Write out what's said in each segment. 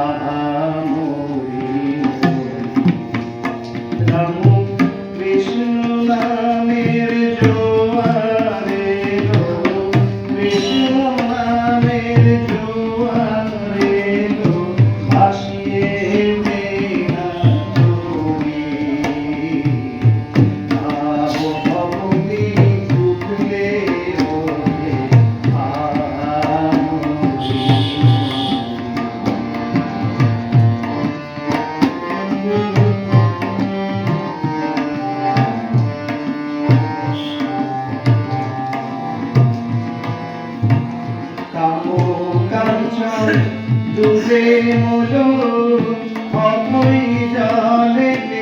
Radha কামো কাঞ্চন ডুবে মলো অথই জলেতে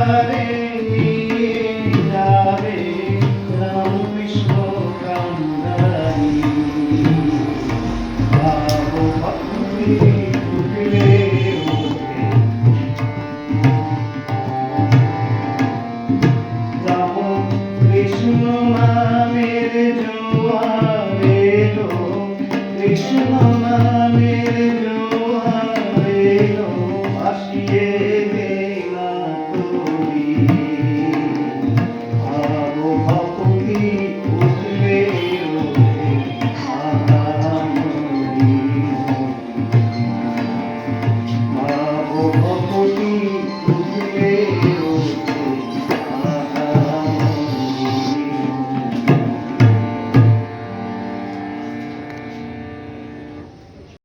રે